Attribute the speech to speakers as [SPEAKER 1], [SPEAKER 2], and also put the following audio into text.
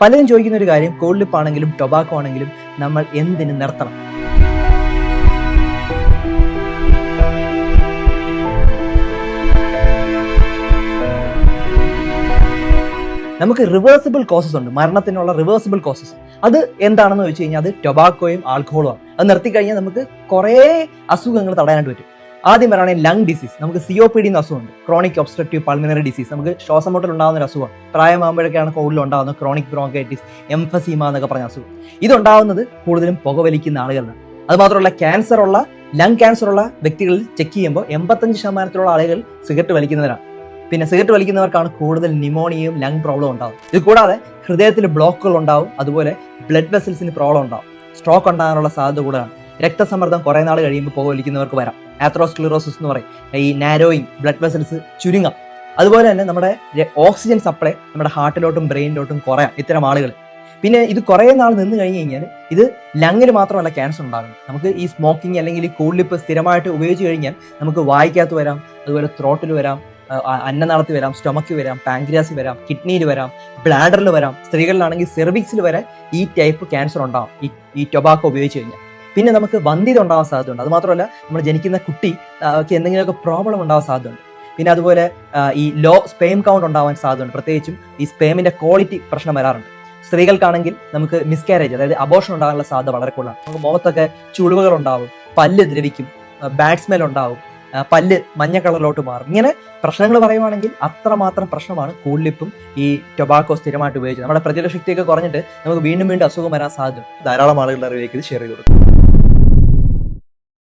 [SPEAKER 1] പലരും ചോദിക്കുന്ന ഒരു കാര്യം കോൾഡ് ആണെങ്കിലും ടൊബാക്കോ ആണെങ്കിലും നമ്മൾ എന്തിനു നിർത്തണം? നമുക്ക് റിവേഴ്സിബിൾ കോസസ് ഉണ്ട്. മരണത്തിനുള്ള റിവേഴ്സിബിൾ കോസസ് അത് എന്താണെന്ന് വെച്ച് കഴിഞ്ഞാൽ അത് ടൊബാക്കോയും ആൽക്കഹോളും ആണ്. അത് നിർത്തി കഴിഞ്ഞാൽ നമുക്ക് കുറേ അസുഖങ്ങൾ തടയാനായിട്ട് പറ്റും. ആദ്യം പറയുകയാണെങ്കിൽ ലങ് ഡിസീസ് നമുക്ക് സിഒ പി ഡി എന്ന അസുഖമുണ്ട്. ക്രോണിക് ഒബ്സ്ട്രക്റ്റീവ് പൾമിനറി ഡിസീസ് നമുക്ക് ശ്വാസം മുട്ടൽ ഉണ്ടാകുന്ന ഒരു അസുഖം. പ്രായമാകുമ്പോഴൊക്കെയാണ് കൂടുതൽ ഉണ്ടാകുന്നത് ക്രോണിക് ബ്രോങ്കൈറ്റിസ് എംഫസീമ എന്നൊക്കെ പറഞ്ഞ അസുഖം. ഇതുണ്ടാകുന്നത് കൂടുതലും പുകവലിക്കുന്ന ആളുകളിലാണ് അതുമാത്രമല്ല ക്യാൻസർ ഉള്ള ലങ് ക്യാൻസർ ഉള്ള വ്യക്തികളിൽ ചെക്ക് ചെയ്യുമ്പോൾ എൺപത്തഞ്ച് ശതമാനത്തിലുള്ള ആളുകൾ സിഗരറ്റ് വലിക്കുന്നവരാണ്. പിന്നെ സിഗരറ്റ് വലിക്കുന്നവർക്കാണ് കൂടുതൽ നിമോണിയയും ലങ് പ്രോബ്ലം ഉണ്ടാവും. ഇത് കൂടാതെ ഹൃദയത്തിൽ ബ്ലോക്കുകൾ ഉണ്ടാവും. അതുപോലെ ബ്ലഡ് വെസൽസിന് പ്രോബ്ലം ഉണ്ടാവും. സ്ട്രോക്ക് ഉണ്ടാകാനുള്ള സാധ്യത കൂടുതലാണ്. രക്തസമ്മർദ്ദം കുറേ നാൾ കഴിയുമ്പോൾ പുക വലിക്കുന്നവർക്ക് വരാം. ആത്രോസ്ക്ലിറോസിസ് എന്ന് പറയും. ഈ നാരോയിങ് ബ്ലഡ് വെസൽസ് ചുരുങ്ങാം. അതുപോലെ തന്നെ നമ്മുടെ ഓക്സിജൻ സപ്ലൈ നമ്മുടെ ഹാർട്ടിലോട്ടും ബ്രെയിനിലോട്ടും കുറയാം ഇത്തരം ആളുകൾ. പിന്നെ ഇത് കുറേ നാൾ നിന്ന് കഴിഞ്ഞ് കഴിഞ്ഞാൽ ഇത് ലങ്ങിന് മാത്രമല്ല ക്യാൻസർ ഉണ്ടാകും നമുക്ക് ഈ സ്മോക്കിംഗ് അല്ലെങ്കിൽ ഈ കൂളിപ്പ് സ്ഥിരമായിട്ട് ഉപയോഗിച്ച് കഴിഞ്ഞാൽ നമുക്ക് വായിക്കകത്ത് വരാം അതുപോലെ ത്രോട്ടിൽ വരാം അന്നനാളത്തിൽ വരാം സ്റ്റൊമക്കിൽ വരാം പാങ്ക്രിയാസിൽ വരാം കിഡ്നിയിൽ വരാം ബ്ലാഡറിൽ വരാം സ്ത്രീകളിലാണെങ്കിൽ സെർവിക്സിൽ വരെ ഈ ടൈപ്പ് ക്യാൻസർ ഉണ്ടാകും ഈ ഈ ടൊബാക്കോ ഉപയോഗിച്ച് കഴിഞ്ഞാൽ. പിന്നെ നമുക്ക് വന്ധ്യത ഉണ്ടാവാൻ സാധ്യതയുണ്ട്. അത് മാത്രമല്ല നമ്മൾ ജനിക്കുന്ന കുട്ടി എന്തെങ്കിലുമൊക്കെ പ്രോബ്ലം ഉണ്ടാവാൻ സാധ്യതയുണ്ട്. പിന്നെ അതുപോലെ ഈ ലോ സ്പേം കൗണ്ട് ഉണ്ടാവാൻ സാധ്യതയുണ്ട്. പ്രത്യേകിച്ചും ഈ സ്പേമിന്റെ ക്വാളിറ്റി പ്രശ്നം വരാറുണ്ട്. സ്ത്രീകൾക്കാണെങ്കിൽ നമുക്ക് മിസ്കാരേജ് അതായത് അബോഷൻ ഉണ്ടാകാനുള്ള സാധ്യത വളരെ കൂടുതലാണ്. നമുക്ക് മുഖത്തൊക്കെ ചുളിവുകൾ ഉണ്ടാവും പല്ല് ദ്രവിക്കും ബാഡ് സ്മെൽ ഉണ്ടാവും പല്ല് മഞ്ഞ കളറിലോട്ട് മാറും. ഇങ്ങനെ പ്രശ്നങ്ങൾ പറയുവാണെങ്കിൽ അത്രമാത്രം പ്രശ്നമാണ് കൂളിപ്പും ഈ ടൊബാക്കോ സ്ഥിരമായിട്ട് ഉപയോഗിച്ചത് നമ്മുടെ പ്രതിരോധ ശക്തിയൊക്കെ കുറഞ്ഞിട്ട് നമുക്ക് വീണ്ടും വീണ്ടും അസുഖം വരാൻ സാധ്യത ധാരാളം ആളുകളുടെ അറിവിലേക്ക് ഇത് ഷെയർ ചെയ്ത് കൊടുക്കും.